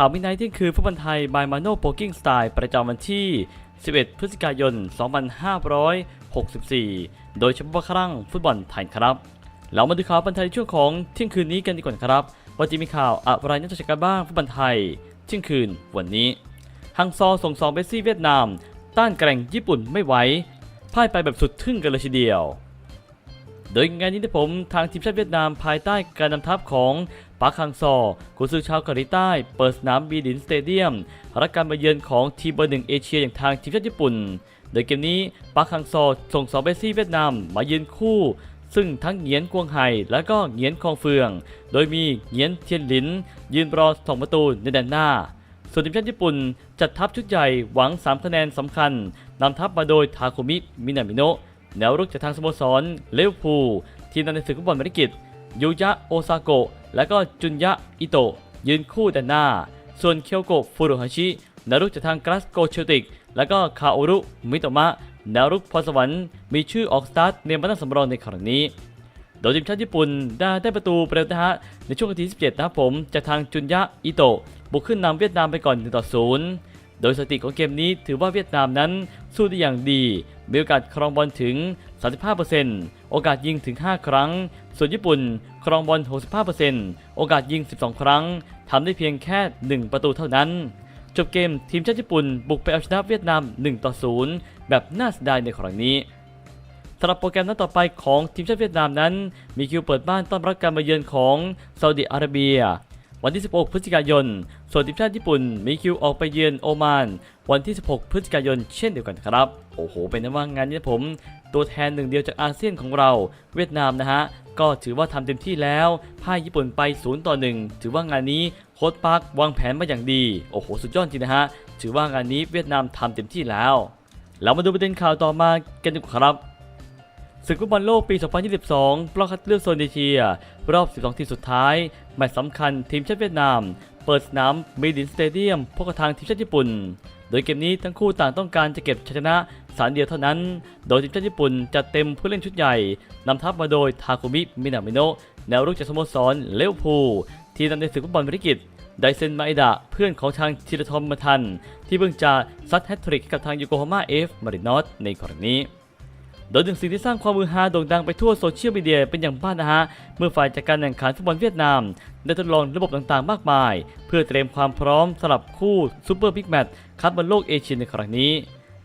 ข่าวมินไนท์ที่คืนฟุตบอลไทยบายมาโนโปกิ้งสไตล์ประจำวันที่ 11 พฤศจิกายน 2564 โดยเฉพาะครั้งฟุตบอลไทยครับ เรามาดูข่าวฟุตบอลไทยในช่วงของเที่ยงคืนนี้กันดีกว่าครับ ว่าจะมีข่าวอะไรน่าจกันบ้างฟุตบอลไทยเที่ยงคืนวันนี้ฮังซอส่งซองเบสซี่เวียดนาม ต้านแกร่งญี่ปุ่นไม่ไหวพ่ายไปแบบสุดทึ่งกันเลยทีเดียว โดยงานนี้ที่ผมทางทีมชาติเวียดนามภายใต้การนำทัพของ ปาคฮังซอกุนซือชาวเกาหลีใต้ เปิดสนามบีดินสเตเดียมรับการมาเยือนของทีมเบอร์หนึ่งเอเชียอย่างทางทีมชาติญี่ปุ่น โดยเกมนี้ปาคฮังซอส่งสองเบสซี่เวียดนามมาเยือนคู่ ซึ่งทั้งเหงียนกวงไห่และก็เหงียนคองเฟือง โดยมีเหงียนเทียนหลิน ยืนรอสองประตูในแดนหน้าส่วนทีมชาติญี่ปุ่นจัดทัพชุดใหญ่หวัง 3 คะแนนสำคัญนำทัพมาโดยทาคุมิ มินามิโนะแนวรุกจากทางสโมสรเลวพูทีมนำในศึกฟุตบอลเมริกิตยูยะโอซาโกะ และก็จุนยะอิโตะยืนคู่ด้านหน้า ส่วนเคียวโกะฟูรุฮาชินารุกจากทางกราสโกเชลติก และก็คาโอรุมิโตมะนารุกพรสวรรค์มีชื่อออกสตาร์ทในมาตั้งสำรองในครั้งนี้ โดยทีมชาติญี่ปุ่นได้ได้ประตูเปรตนะฮะในช่วงนาที 17 นะครับผมจากทางจุนยะอิโตะบุกขึ้นนำเวียดนามไปก่อน1ต่อ0 โดยสถิติของเกมนี้ถือว่าเวียดนามนั้นสู้ได้อย่างดี มีโอกาสครองบอลถึง 35%โอกาสยิงถึง 5 ครั้ง ส่วนญี่ปุ่นครองบอล 65%โอกาสยิง 12 ครั้ง ทำได้เพียงแค่ 1 ประตูเท่านั้น จบเกมทีมชาติญี่ปุ่นบุกไปเอาชนะเวียดนาม 1 ต่อ 0 แบบน่าเสียดายในครั้งนี้สำหรับโปรแกรมนัดต่อไปของทีมชาติเวียดนามนั้น มีคิวเปิดบ้านต้อนรับการมาเยือนของซาอุดิอาระเบีย วันที่ 16 พฤศจิกายน ส่วนทีมชาติญี่ปุ่นมีคิวออกไปเยือนโอมาน วันที่ 16 พฤศจิกายนเช่นเดียวกันครับ โอ้โห เป็นนะว่างานนี้ผม ตัวแทนหนึ่งเดียวจากอาเซียนของเรา เวียดนามนะฮะ ก็ถือว่าทำเต็มที่แล้วพ่ายญี่ปุ่นไป 0 ต่อ 1 ถือว่างานนี้โค้ชปาร์ควางแผนมาอย่างดี โอ้โห สุดยอดจริงนะฮะ ถือว่างานนี้เวียดนามทำเต็มที่แล้ว เรามาดูประเด็นข่าวต่อมากันดีกว่าครับ ศึกฟุตบอลโลกปี 2022ปลอกคัดเลือกโซนเอเชีย รอบ 12 ทีมสุดท้าย แมตช์สำคัญทีมชาติเวียดนาม เปิดสนามมีดินสเตเดียมพบกับทางทีมชาติญี่ปุ่น โดยเกมนี้ทั้งคู่ต่างต้องการจะเก็บชนะสารเดียวเท่านั้น โดยทีมชาติญี่ปุ่นจะเต็มผู้เล่นชุดใหญ่ นำทัพมาโดยทาคุมิมินามิโนะแนวรุกจากสโมสรเลวอร์พูลทีมนำในศึกฟุตบอลบริกิตไดเซนมาอิดะเพื่อนของทางธีรทรมมาทัน ที่เพิ่งจะซัดแฮตทริกกับทางยูโกฮาม่าเอฟมารินอสในครั้งนี้ โดยหนึ่งสิ่งที่สร้างความมือฮาโด่งดังไปทั่วโซเชียลมีเดียเป็นอย่างมากนะฮะ เมื่อฝ่ายจัดการแข่งขันฟุตบอลเวียดนาม ได้ทดลองระบบต่างๆ มากมาย เพื่อเตรียมความพร้อมสำหรับคู่ซูเปอร์บิ๊กแมตช์คัพบอลโลกเอเชียในครั้งนี้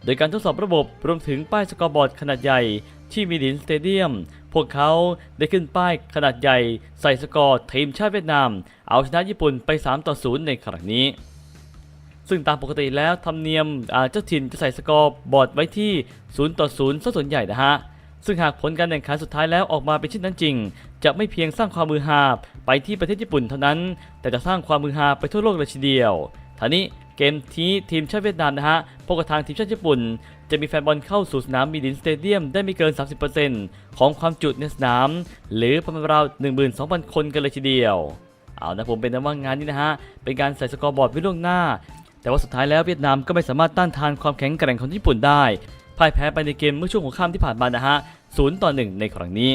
โดยการทดสอบระบบรวมถึงป้ายสกอร์บอร์ดขนาดใหญ่ที่มีดินสเตเดียม พวกเขาได้ขึ้นป้ายขนาดใหญ่ ใส่สกอร์ทีมชาติเวียดนาม เอาชนะญี่ปุ่นไป 3 ต่อ 0 ในครั้งนี้ ซึ่งตามปกติแล้วธรรมเนียมเจ้าถิ่นจะใส่สกอร์บอร์ดไว้ที่ 0 ต่อ0ซะส่วนใหญ่นะฮะ ซึ่งหากผลการแข่งขันสุดท้ายแล้วออกมาเป็นเช่นนั้นจริง จะไม่เพียงสร้างความมือฮาไปที่ประเทศญี่ปุ่นเท่านั้น แต่จะสร้างความมือฮาไปทั่วโลกเลยทีเดียวท่านี้เกมที่ทีมชาติเวียดนามนะฮะพบกับทางทีมชาติญี่ปุ่น จะมีแฟนบอลเข้าสู่สนามมีดินสเตเดียมได้ไม่เกิน 30%ของความจุในสนาม หรือประมาณราว12,000 คนกันเลยทีเดียว เอานะผมเป็นนว่างานนี้นะฮะ เป็นการใส่สกอร์บอร์ดไว้ล่วงหน้า แต่ว่าสุดท้ายแล้วเวียดนามก็ไม่สามารถต้านทานความแข็งแกร่งของญี่ปุ่นได้พ่ายแพ้ไปในเกมเมื่อช่วงหัวค่ำที่ผ่านมานะฮะ0ต่อ1ในครั้งนี้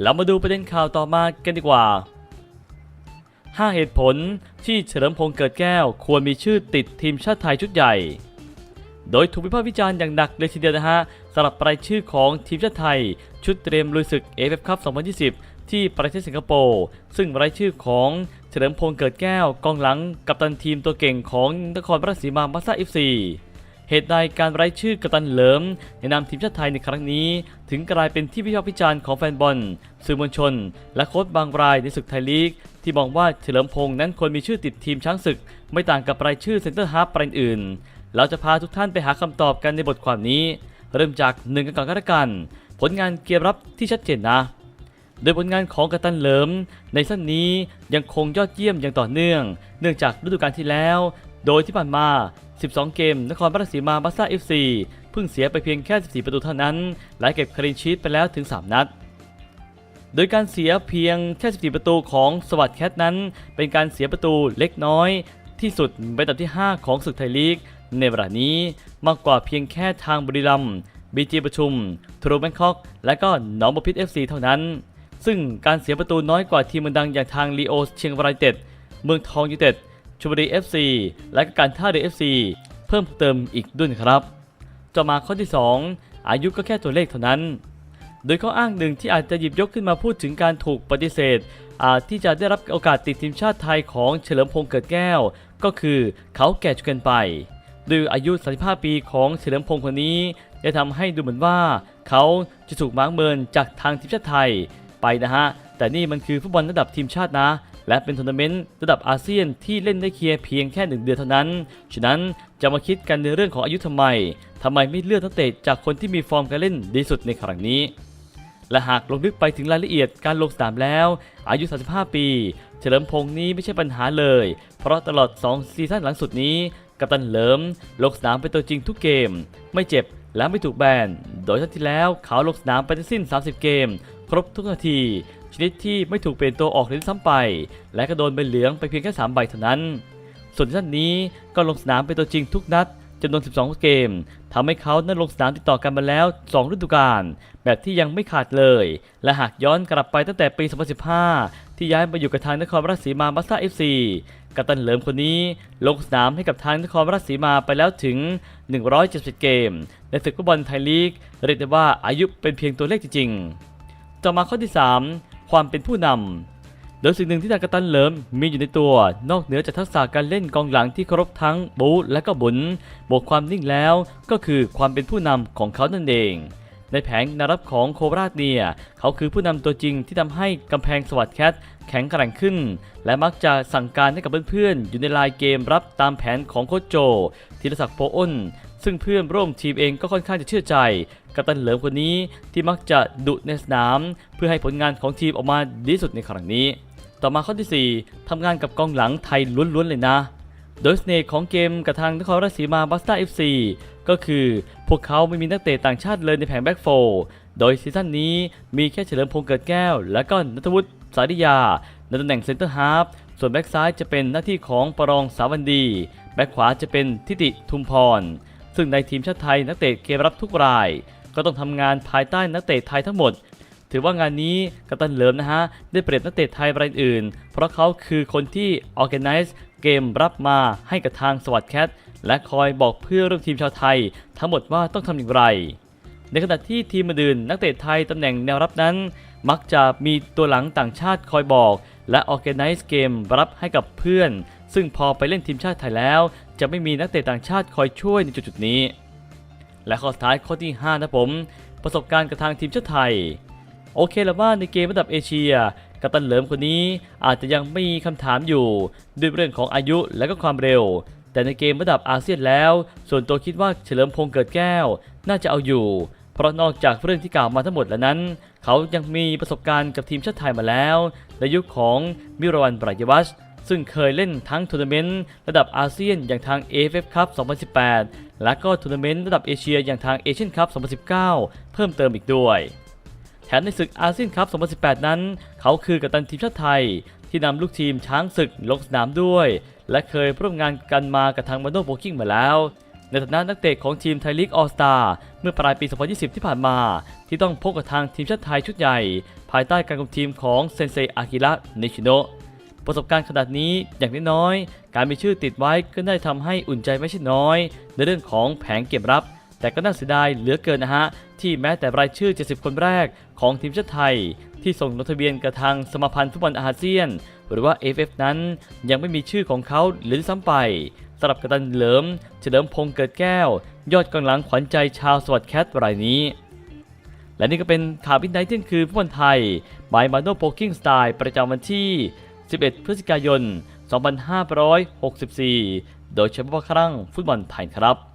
เรามาดูประเด็นข่าวต่อมากันดีกว่า 5 เหตุผลที่เฉลิมพงษ์เกิดแก้ว ควรมีชื่อติดทีมชาติไทยชุดใหญ่ โดยถูกวิพากษ์วิจารณ์อย่างหนักเลยทีเดียวนะฮะสำหรับรายชื่อของทีมชาติไทย ชุดเตรียมลุยศึก AFF Cup 2020 ที่ประเทศสิงคโปร์ ซึ่งรายชื่อของ เฉลิมพงษ์เกิดแก้วกองหลังกัปตันทีมตัวเก่งของนครราชสีมามาซ่าเอฟซีเหตุใดการไร้ชื่อกัปตันเหลิมในนามทีมชาติไทยในครั้งนี้ ถึงกลายเป็นที่วิพากษ์วิจารณ์ของแฟนบอล สื่อมวลชน และโค้ชบางรายในศึกไทยลีก ที่มองว่าเฉลิมพงษ์นั้นควรมีชื่อติดทีมช้างศึก ไม่ต่างกับรายชื่อเซ็นเตอร์ฮาร์ฟรายอื่น เราจะพาทุกท่านไปหาคำตอบกันในบทความนี้ เริ่มจากหนึ่งกันก่อนก็แล้วกันผลงานเกมรับที่ชัดเจนนะ โดยผลงานของกัปตันเหลิม ในสั้นนี้ยังคงยอดเยี่ยมอย่างต่อเนื่อง เนื่องจากฤดูกาลที่แล้ว โดยที่ผ่านมา 12 เกม นครราชสีมาบัสซ่าเอฟซีเพิ่งเสียไปเพียงแค่ 14 ประตูเท่านั้น และเก็บคลีนชีตไปแล้วถึง 3 นัด โดยการเสียเพียงแค่ 14 ประตูของสวัสดแคทนั้น เป็นการเสียประตูเล็กน้อย ที่สุดเป็นอันดับที่ 5 ของศึกไทยลีก ในเวลานี้มากกว่าเพียงแค่ทางบุรีรัมย์บีจีประชุมทรูแบงคอก และก็หนองบัวพิษ FC เท่านั้น ซึ่งการเสียประตูน้อยกว่าทีมดังอย่างทางลีโอเชียงรายเต็ด เมืองทองยูเต็ดชลบุรี FC และก็การท่าเรือ FC เพิ่มเติมอีกด้วยครับต่อมาข้อที่ 2 อายุก็แค่ตัวเลขเท่านั้น โดยข้ออ้างหนึ่งที่อาจจะหยิบยกขึ้นมาพูดถึงการถูกปฏิเสธอาจที่จะได้รับโอกาสติดทีมชาติไทยของเฉลิมพงษ์เกิดแก้ว ก็คือเขาแก่จนเกินไปด้วยอายุ 35 ปีของเฉลิมพงษ์คนนี้ ได้ทำให้ดูเหมือนว่า เขาจะถูกมางเมินจากทางทีมชาติไทย ไปนะฮะ แต่นี่มันคือฟุตบอลระดับทีมชาตินะ และเป็นทัวร์นาเมนต์ระดับอาเซียนที่เล่นได้เคลียร์เพียงแค่หนึ่งเดือนเท่านั้น ฉะนั้นจะมาคิดกันในเรื่องของอายุทำไมทำไมไม่เลือกนักเตะจากคนที่มีฟอร์มการเล่นดีสุดในครั้งนี้ และหากลงลึกไปถึงรายละเอียดการลงสนามแล้ว อายุ 35 ปี เฉลิมพงษ์นี้ไม่ใช่ปัญหาเลย เพราะตลอด 2 ซีซั่นหลังสุดนี้กัปตันเหลิมลงสนามเป็นตัวจริงทุกเกม ไม่เจ็บและไม่ถูกแบน โดยทันที่แล้วเขาลงสนามไปทั้งสิ้น 30 เกม ครบทุกนาที ชนิดที่ไม่ถูกเปลี่ยนตัวออกเลยซ้ำไป และก็โดนใบเหลืองไปเพียงแค่3ใบเท่านั้น ส่วนซีซั่นนี้ก็ลงสนามเป็นตัวจริงทุกนัดจำนวน 12 เกมทำให้เขานั้นลงสนามติดต่อกันมาแล้ว 2 ฤดูกาล แบบที่ยังไม่ขาดเลย และหากย้อนกลับไปตั้งแต่ปี 2015 ที่ย้ายมาอยู่กับทางนครราชสีมาบัสซ่าเอฟซีกัปตันเหลิมคนนี้ลงสนามให้กับทางนครราชสีมาไปแล้วถึง 170 เกม ในศึกฟุตบอลไทยลีก เรียกได้ว่าอายุเป็นเพียงตัวเลขจริงๆ ต่อมาข้อที่ 3 ความเป็นผู้นำโดยสิ่งหนึ่งที่ทางกตันเลิมมีอยู่ในตัว นอกเหนือจากทักษะการเล่นกองหลังที่เคารพทั้งบูและก็บุญบวกความนิ่งแล้ว ก็คือความเป็นผู้นำของเขานั่นเอง ในแผงนารับของโคราชเนี่ยเขาคือผู้นำตัวจริงที่ทำให้กำแพงสวัสดแคทแข็งแกร่งขึ้น และมักจะสั่งการให้กับเพื่อนๆ อยู่ในลายเกมรับตามแผนของโคชโจธีรศักดิ์โพอ้น ซึ่งเพื่อนร่วมทีมเองก็ค่อนข้างจะเชื่อใจ กัปตันเหลิมคนนี้ที่มักจะดุในสนาม เพื่อให้ผลงานของทีมออกมาดีสุดในครั้งนี้ ต่อมาข้อที่ 4ทำงานกับกองหลังไทยล้วนๆเลยนะ โดยเสน่ห์ของเกมกับทางนครราชสีมาบัสตาเอฟซีก็คือพวกเขาไม่มีนักเตะต่างชาติเลยในแผงแบ็กโฟร์โดยซีซั่นนี้มีแค่เฉลิมพงษ์เกิดแก้ว และก็นัทวุฒิสาริยาในตำแหน่งเซนเตอร์ฮาฟส่วนแบ็กซ้ายจะเป็นหน้าที่ของปรองสาวันดี แบ็กขวาจะเป็นทิติทุมพร ซึ่งในทีมชาติไทยนักเตะเกมรับทุกราย ก็ต้องทำงานภายใต้นักเตะไทยทั้งหมด ถือว่างานนี้กัปตันเหลิมนะฮะได้เปรียบนักเตะไทยรายอื่น เพราะเขาคือคนที่ organize เกมรับมาให้กับทางสวัสดแคทและคอยบอกเพื่อนร่วมทีมชาวไทย ทั้งหมดว่าต้องทำอย่างไร ในขณะที่ทีมอื่นนักเตะไทยตำแหน่งแนวรับนั้น มักจะมีตัวหลังต่างชาติคอยบอก และ organize เกมรับให้กับเพื่อน ซึ่งพอไปเล่นทีมชาติไทยแล้ว จะไม่มีนักเตะต่างชาติคอยช่วยในจุดๆนี้ และข้อสุดท้ายข้อที่ 5 นะผม ประสบการณ์กับทางทีมชาติไทย โอเคแล้วว่าในเกมระดับเอเชียกัปตันเหลิมคนนี้อาจจะยังไม่มีคำถามอยู่ด้วยเรื่องของอายุและก็ความเร็ว แต่ในเกมระดับอาเซียนแล้ว ส่วนตัวคิดว่าเฉลิมพงษ์เกิดแก้ว น่าจะเอาอยู่ เพราะนอกจากเรื่องที่กล่าวมาทั้งหมดแล้วนั้น เขายังมีประสบการณ์กับทีมชาติไทยมาแล้วในยุคของมิรวันปรายวัช ซึ่งเคยเล่นทั้งทัวร์นาเมนต์ระดับอาเซียนอย่างทาง AFF Cup 2018 และก็ทัวร์นาเมนต์ระดับเอเชียอย่างทาง Asian Cup 2019 เพิ่มเติมอีกด้วยแถมในศึกอาเซียนคัพ 2018 นั้น เขาคือกัปตันทีมชาติไทย ที่นำลูกทีมช้างศึกลงสนามด้วย และเคยร่วมงานกันมากับทางมาโนโบกิ้งมาแล้ว ในฐานะนักเตะของทีมไทยลีกออสตาเมื่อปลายปี 2020 ที่ผ่านมา ที่ต้องพบกับทางทีมชาติไทยชุดใหญ่ ภายใต้การคุมทีมของเซนเซอากิระนิชิโนะ ประสบการณ์ขนาดนี้อย่างน้อยๆการมีชื่อติดไว้ก็ได้ทำให้อุ่นใจไม่ใช่น้อย ในเรื่องของแผงเก็บรับ แต่ก็น่าเสียดายเหลือเกินนะฮะ ที่แม้แต่รายชื่อ 70 คนแรกของทีมชาติไทย ที่ส่งลงทะเบียนกับทางสมาพันธ์ฟุตบอลอาเซียน หรือว่า AFF นั้น ยังไม่มีชื่อของเขาหรือซ้ำไปสำหรับกัปตันเหลิม เฉลิมพงษ์เกิดแก้ว ยอดกองหลังขวัญใจชาวสวัสดแคทรายนี้และนี่ก็เป็นข่าวพินไนเที่ยงคืนฟุตบอลไทยบายมาโนโปกิ้งสไตล์ประจำวันที่ 11 พฤศจิกายน 2564 โดยเฉพาะครั้งฟุตบอลไทยครับ